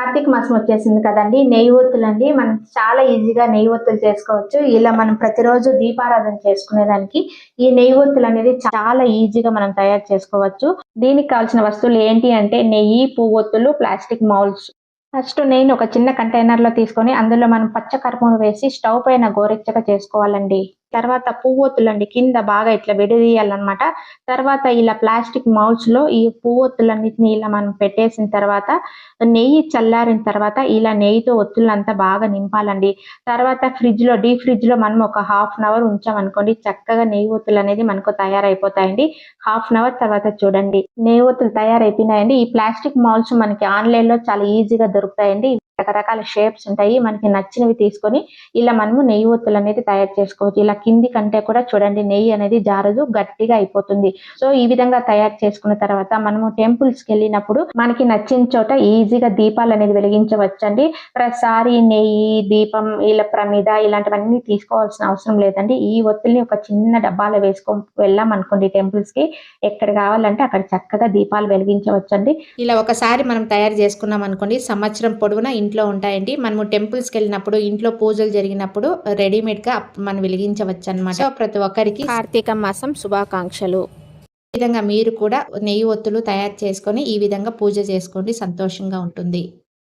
కార్తీక మాసం వచ్చేసింది కదండి. నెయ్యి ఒత్తులు అండి మనం చాలా ఈజీగా నెయ్యి ఒత్తులు చేసుకోవచ్చు. ఇలా మనం ప్రతిరోజు దీపారాధన చేసుకునేదానికి ఈ నెయ్యి ఒత్తులు అనేది చాలా ఈజీగా మనం తయారు చేసుకోవచ్చు. దీనికి కావాల్సిన వస్తువులు ఏంటి అంటే నెయ్యి పువ్వొత్తులు ప్లాస్టిక్ మౌల్స్ ఫస్ట్ నెయ్యిని ఒక చిన్న కంటైనర్లో తీసుకొని అందులో మనం పచ్చ కర్పూరం వేసి స్టవ్ పైన గోరెచ్చగా చేసుకోవాలండి. తర్వాత పువ్వొత్తులండి. కింద బాగా ఇట్లా విడదీయాలన్నమాట. తర్వాత ఇలా ప్లాస్టిక్ మౌల్స్లో ఈ పువ్వొత్తులన్నిటిని ఇలా మనం పెట్టేసిన తర్వాత నెయ్యి చల్లారిన తర్వాత ఇలా నెయ్యితో ఒత్తులంతా బాగా నింపాలండి. తర్వాత ఫ్రిడ్జ్లో డీ ఫ్రిడ్జ్లో మనం ఒక హాఫ్ అన్ అవర్ ఉంచామనుకోండి చక్కగా నెయ్యి ఒత్తులు అనేది మనకు తయారైపోతాయండి. హాఫ్ అన్ అవర్ తర్వాత చూడండి. నెయ్యి ఒత్తులు తయారైపోయినాయండి. ఈ ప్లాస్టిక్ మౌల్స్ మనకి ఆన్లైన్లో చాలా ఈజీగా దొరుకుతాయండి. రకరకాల షేప్స్ ఉంటాయి. మనకి నచ్చినవి తీసుకొని ఇలా మనము నెయ్యి ఒత్తులు అనేది తయారు చేసుకోవచ్చు. ఇలా కింది కంటే కూడా చూడండి నెయ్యి అనేది జారదు గట్టిగా అయిపోతుంది. సో ఈ విధంగా తయారు చేసుకున్న తర్వాత మనము టెంపుల్స్కి వెళ్ళినప్పుడు మనకి నచ్చిన చోట ఈజీగా దీపాలు అనేది వెలిగించవచ్చండి. ప్రతిసారి నెయ్యి దీపం ఇలా ప్రమిద ఇలాంటివన్నీ తీసుకోవాల్సిన అవసరం లేదండి. ఈ ఒత్తుల్ని ఒక చిన్న డబ్బాలో వేసుకొని వెళ్ళాం అనుకోండి టెంపుల్స్కి. ఎక్కడ కావాలంటే అక్కడ చక్కగా దీపాలు వెలిగించవచ్చు అండి ఇలా ఒకసారి మనం తయారు చేసుకున్నాం అనుకోండి సంవత్సరం పొడవునా ఇంట్లో ఉంటాయండి. మనము టెంపుల్స్కి వెళ్ళినప్పుడు ఇంట్లో పూజలు జరిగినప్పుడు రెడీమేడ్గా మనం వెలిగించవచ్చు అనమాట సో ప్రతి ఒక్కరికి కార్తీక మాసం శుభాకాంక్షలు. ఈ విధంగా మీరు కూడా నెయ్యి ఒత్తులు తయారు చేసుకొని ఈ విధంగా పూజ చేసుకోండి. సంతోషంగా ఉంటుంది.